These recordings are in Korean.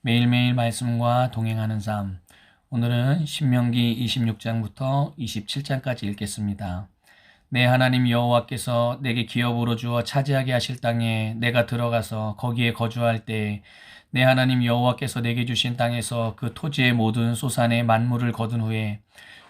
매일매일 말씀과 동행하는 삶. 오늘은 신명기 26장부터 27장까지 읽겠습니다. 내 하나님 여호와께서 내게 기업으로 주어 차지하게 하실 땅에 내가 들어가서 거기에 거주할 때 내 하나님 여호와께서 내게 주신 땅에서 그 토지의 모든 소산의 만물을 거둔 후에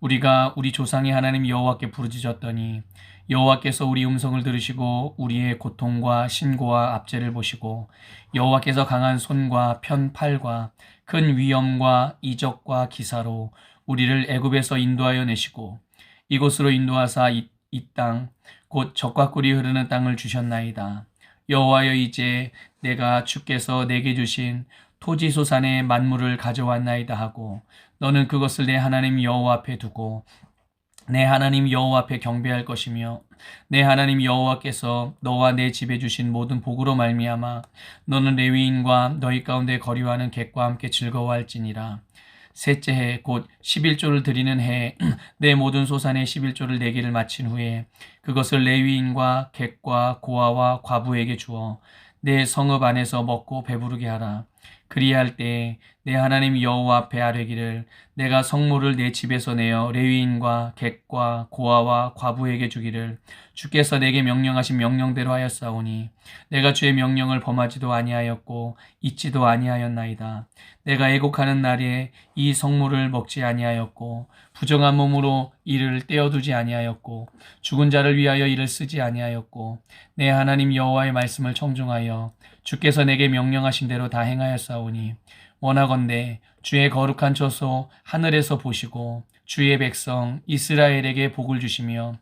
우리가 우리 조상의 하나님 여호와께 부르짖었더니 여호와께서 우리 음성을 들으시고 우리의 고통과 신고와 압제를 보시고 여호와께서 강한 손과 편 팔과 큰 위엄과 이적과 기사로 우리를 애굽에서 인도하여 내시고 이곳으로 인도하사 이땅 곧 적과 꿀이 흐르는 땅을 주셨나이다. 여호와여 이제 내가 주께서 내게 주신 토지 소산의 만물을 가져왔나이다 하고 너는 그것을 내 하나님 여호와 앞에 두고 내 하나님 여호와 앞에 경배할 것이며 내 하나님 여호와께서 너와 내 집에 주신 모든 복으로 말미암아 너는 레위인과 너희 가운데 거류하는 객과 함께 즐거워할지니라. 셋째 해 곧 11조를 드리는 해에 내 모든 소산의 11조를 내기를 마친 후에 그것을 레위인과 객과 고아와 과부에게 주어 내 성읍 안에서 먹고 배부르게 하라 그리할 때내 하나님 여호와 앞에 아뢰기를 내가 성물을 내 집에서 내어 레위인과 객과 고아와 과부에게 주기를 주께서 내게 명령하신 명령대로 하였사오니 내가 주의 명령을 범하지도 아니하였고 잊지도 아니하였나이다. 내가 애곡하는 날에 이 성물을 먹지 아니하였고 부정한 몸으로 이를 떼어두지 아니하였고 죽은 자를 위하여 이를 쓰지 아니하였고 내 하나님 여호와의 말씀을 청중하여 주께서 내게 명령하신 대로 다 행하였사오니 원하건대 주의 거룩한 처소 하늘에서 보시고 주의 백성 이스라엘에게 복을 주시며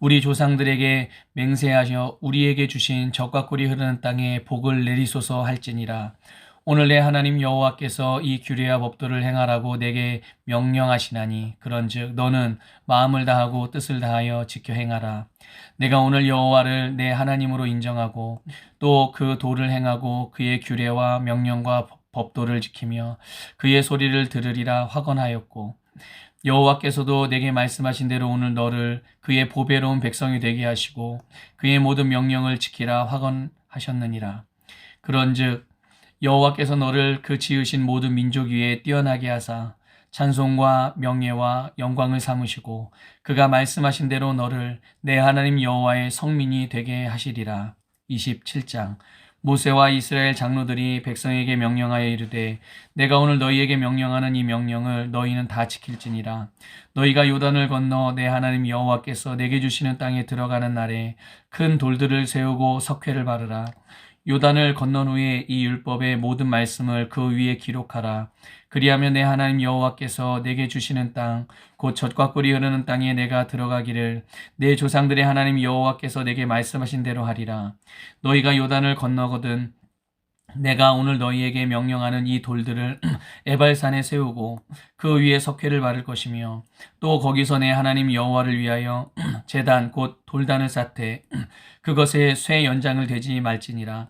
우리 조상들에게 맹세하셔 우리에게 주신 적과 꿀이 흐르는 땅에 복을 내리소서 할지니라 오늘 내 하나님 여호와께서 이 규례와 법도를 행하라고 내게 명령하시나니 그런즉 너는 마음을 다하고 뜻을 다하여 지켜 행하라. 내가 오늘 여호와를 내 하나님으로 인정하고 또 그 도를 행하고 그의 규례와 명령과 법도를 지키며 그의 소리를 들으리라 확언하였고 여호와께서도 내게 말씀하신 대로 오늘 너를 그의 보배로운 백성이 되게 하시고 그의 모든 명령을 지키라 확언하셨느니라. 그런즉 여호와께서 너를 그 지으신 모든 민족 위에 뛰어나게 하사 찬송과 명예와 영광을 삼으시고 그가 말씀하신 대로 너를 내 하나님 여호와의 성민이 되게 하시리라. 27장. 모세와 이스라엘 장로들이 백성에게 명령하여 이르되 내가 오늘 너희에게 명령하는 이 명령을 너희는 다 지킬지니라. 너희가 요단을 건너 내 하나님 여호와께서 내게 주시는 땅에 들어가는 날에 큰 돌들을 세우고 석회를 바르라 요단을 건넌 후에 이 율법의 모든 말씀을 그 위에 기록하라. 그리하면 내 하나님 여호와께서 내게 주시는 땅, 곧 젖과 꿀이 흐르는 땅에 내가 들어가기를 내 조상들의 하나님 여호와께서 내게 말씀하신 대로 하리라. 너희가 요단을 건너거든 내가 오늘 너희에게 명령하는 이 돌들을 에발산에 세우고 그 위에 석회를 바를 것이며 또 거기서 내 하나님 여호와를 위하여 제단 곧 돌단을 쌓되 그것에 쇠 연장을 대지 말지니라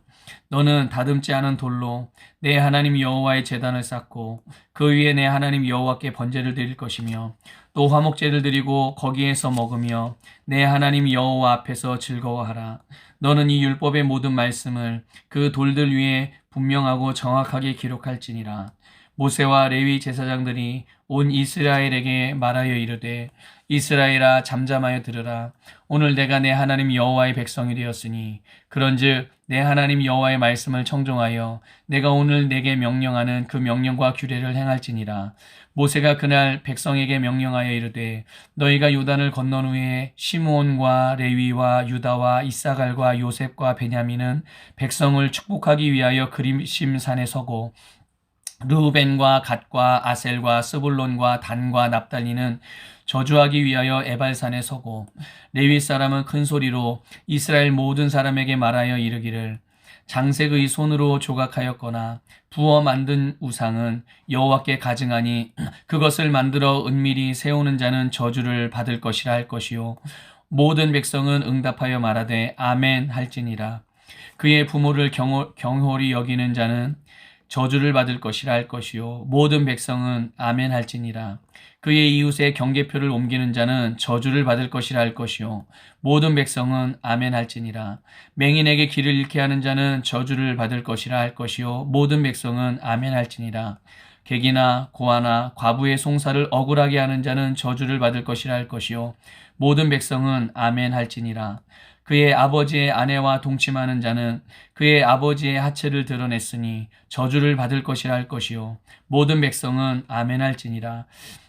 너는 다듬지 않은 돌로 내 하나님 여호와의 제단을 쌓고 그 위에 내 하나님 여호와께 번제를 드릴 것이며 또 화목제를 드리고 거기에서 먹으며 내 하나님 여호와 앞에서 즐거워하라. 너는 이 율법의 모든 말씀을 그 돌들 위에 분명하고 정확하게 기록할지니라. 모세와 레위 제사장들이 온 이스라엘에게 말하여 이르되 이스라엘아 잠잠하여 들으라. 오늘 내가 내 하나님 여호와의 백성이 되었으니 그런즉 내 하나님 여호와의 말씀을 청종하여 내가 오늘 내게 명령하는 그 명령과 규례를 행할지니라. 모세가 그날 백성에게 명령하여 이르되 너희가 요단을 건넌 후에 시므온과 레위와 유다와 이사갈과 요셉과 베냐민은 백성을 축복하기 위하여 그림심산에 서고 르우벤과 갓과 아셀과 스불론과 단과 납달리는 저주하기 위하여 에발산에 서고 레위 사람은 큰 소리로 이스라엘 모든 사람에게 말하여 이르기를 장색의 손으로 조각하였거나 부어 만든 우상은 여호와께 가증하니 그것을 만들어 은밀히 세우는 자는 저주를 받을 것이라 할 것이요 모든 백성은 응답하여 말하되 아멘 할지니라. 그의 부모를 경호, 경홀히 여기는 자는 저주를 받을 것이라 할 것이요. 모든 백성은 아멘 할지니라. 그의 이웃의 경계표를 옮기는 자는 저주를 받을 것이라 할 것이요. 모든 백성은 아멘 할지니라. 맹인에게 길을 잃게 하는 자는 저주를 받을 것이라 할 것이요. 모든 백성은 아멘 할지니라. 객이나 고아나 과부의 송사를 억울하게 하는 자는 저주를 받을 것이라 할 것이요. 모든 백성은 아멘 할지니라 그의 아버지의 아내와 동침하는 자는 그의 아버지의 하체를 드러냈으니 저주를 받을 것이라 할 것이요. 모든 백성은 아멘 할지니라